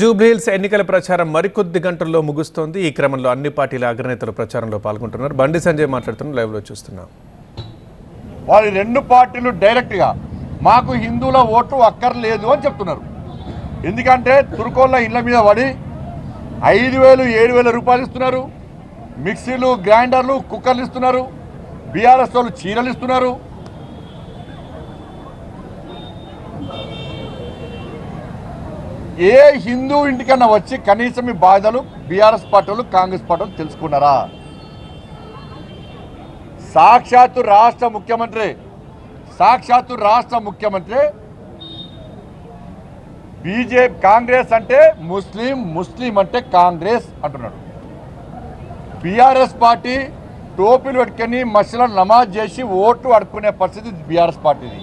జూబ్లీహిల్స్ ఎన్నికల ప్రచారం మరికొద్ది గంటల్లో ముగుస్తోంది. ఈ క్రమంలో అన్ని పార్టీల అగ్రనేతలు ప్రచారంలో పాల్గొంటున్నారు. బండి సంజయ్ మాట్లాడుతున్న లైవ్లో చూస్తున్నాం. వారి రెండు పార్టీలు డైరెక్ట్గా మాకు హిందువుల ఓటు అక్కర్లేదు అని చెప్తున్నారు. ఎందుకంటే తురుకోళ్ళ ఇళ్ళ మీద పడి ఐదు వేలు ఏడు వేల రూపాయలు ఇస్తున్నారు. మిక్సీలు గ్రైండర్లు కుక్కర్లు ఇస్తున్నారు. బీఆర్ఎస్ వాళ్ళు చీరలు ఇస్తున్నారు. ఏ హిందూ ఇంటికన్నా వచ్చి కనీసం మీ బాధలు బీఆర్ఎస్ పార్టీలు కాంగ్రెస్ పార్టీలు తెలుసుకున్నారా? సాక్షాత్తు రాష్ట్ర ముఖ్యమంత్రి సాక్షాత్తు రాష్ట్ర ముఖ్యమంత్రి బీజేపీ కాంగ్రెస్ అంటే ముస్లిం ముస్లిం అంటే కాంగ్రెస్ అంటున్నాడు. బీఆర్ఎస్ పార్టీ టోపీలు పెట్టుకొని మసీదులో నమాజ్ చేసి ఓట్లు అడుక్కునే పరిస్థితి బీఆర్ఎస్ పార్టీది.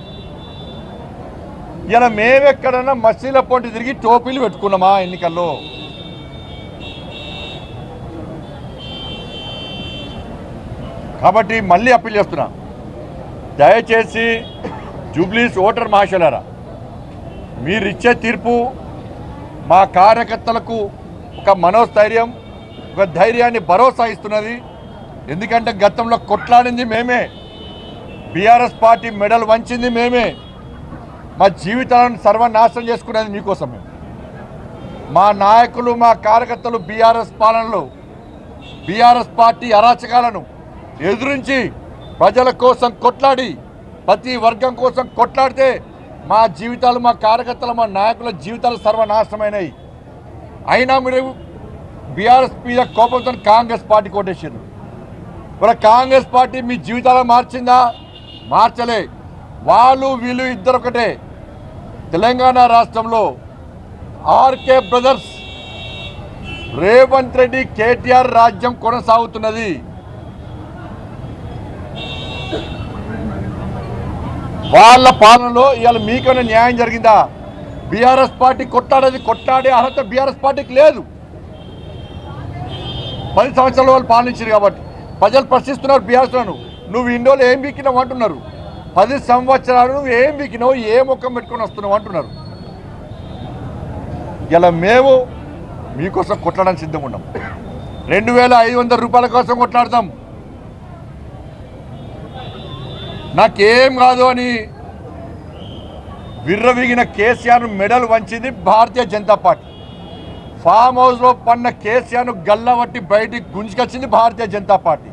ఇలా మేమెక్కడన్నా మసీల పొంటి తిరిగి టోపీలు పెట్టుకున్నామా ఎన్నికల్లో? కాబట్టి మళ్ళీ అప్పీల్ చేస్తున్నా. దయచేసి జూబ్లీస్ ఓటర్ మహాశయులారా మీరు ఇచ్చే తీర్పు మా కార్యకర్తలకు ఒక మనోస్థైర్యం ఒక ధైర్యాన్ని భరోసా ఇస్తున్నది. ఎందుకంటే గతంలో కొట్లాడింది మేమే. బీఆర్ఎస్ పార్టీ మెడల్ వంచింది మేమే. మా జీవితాలను సర్వనాశనం చేసుకునేది మీకోసమే. మా నాయకులు మా కార్యకర్తలు బీఆర్ఎస్ పాలనలో బీఆర్ఎస్ పార్టీ అరాచకాలను ఎదురించి ప్రజల కోసం కొట్లాడి ప్రతి వర్గం కోసం కొట్లాడితే మా జీవితాలు మా కార్యకర్తలు మా నాయకుల జీవితాలు సర్వనాశనమైనవి అయినా మీరు బీఆర్ఎస్ మీద కోపంతో కాంగ్రెస్ పార్టీ కొట్టేసారు మరి కాంగ్రెస్ పార్టీ మీ జీవితాలను మార్చిందా? మార్చలే. వాళ్ళు వీళ్ళు ఇద్దరు ఒకటే తెలంగాణ రాష్ట్రంలో R K brothers Revanth Reddy K T R రాజ్యం కొనసాగుతున్నది. వాళ్ళ పాలనలో ఇవాళ మీకైనా న్యాయం జరిగిందా? బీఆర్ఎస్ పార్టీ కొట్టాడేది కొట్టాడే అర్హత బీఆర్ఎస్ పార్టీకి లేదు. పది సంవత్సరాల వాళ్ళు పాలించారు కాబట్టి ప్రజలు ప్రశ్నిస్తున్నారు బీఆర్ఎస్లను. నువ్వు ఇండోలో ఏం బీకినావు అంటున్నారు. పది సంవత్సరాలు నువ్వు ఏం బీకినావు ఏ ముఖం పెట్టుకొని వస్తున్నావు అంటున్నారు. ఇలా మేము మీకోసం కొట్లాడడానికి సిద్ధంగా ఉన్నాం. రెండు వేల ఐదు వందల రూపాయల కోసం కొట్లాడతాం. నాకేం కాదు అని విర్రవిగిన కేసీఆర్ మెడల్ వంచింది భారతీయ జనతా పార్టీ. ఫామ్ హౌస్లో పన్న కేసీఆర్ను గల్లబట్టి బయటికి గుంజుకొచ్చింది భారతీయ జనతా పార్టీ.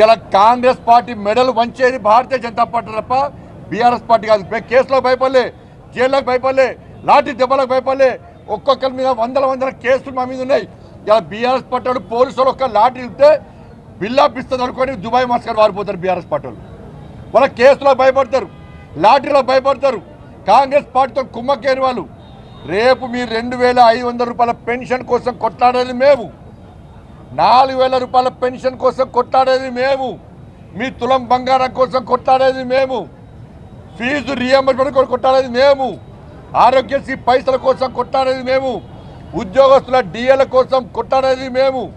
ఇలా కాంగ్రెస్ పార్టీ మెడల్ వంచేది భారతీయ జనతా పార్టీ తప్ప బీఆర్ఎస్ పార్టీ కాదు. కేసులకు కేసులో భయపడలే జైళ్ళకు భయపడలే లాఠీ దెబ్బలకు భయపడలే. ఒక్కొక్కరి మీద వందల వందల కేసులు మా మీద ఉన్నాయి. ఇలా బీఆర్ఎస్ పార్టీ పోలీసులు ఒక్క లాఠీ ఇస్తే బిల్లాపిస్తుంది అనుకోని దుబాయ్ మాస్కర్ వారిపోతారు బీఆర్ఎస్ పార్టీ వాళ్ళ. కేసులో భయపడతారు లాఠీలో భయపడతారు. కాంగ్రెస్ పార్టీతో కుమ్మకేని వాళ్ళు. రేపు మీరు రెండు వేల ఐదు వందల రూపాయల పెన్షన్ కోసం కొట్లాడేది మేము. నాలుగు వేల రూపాయల పెన్షన్ కోసం కొట్లాడేది మేము. మీ తులం బంగారం కోసం కొట్లాడేది మేము. ఫీజు రియంబర్స్మెంట్ కోసం కొట్లాడేది మేము. ఆరోగ్యశ్రీ పైసల కోసం కొట్లాడేది మేము. ఉద్యోగస్తుల డిఎల కోసం కొట్లాడేది మేము.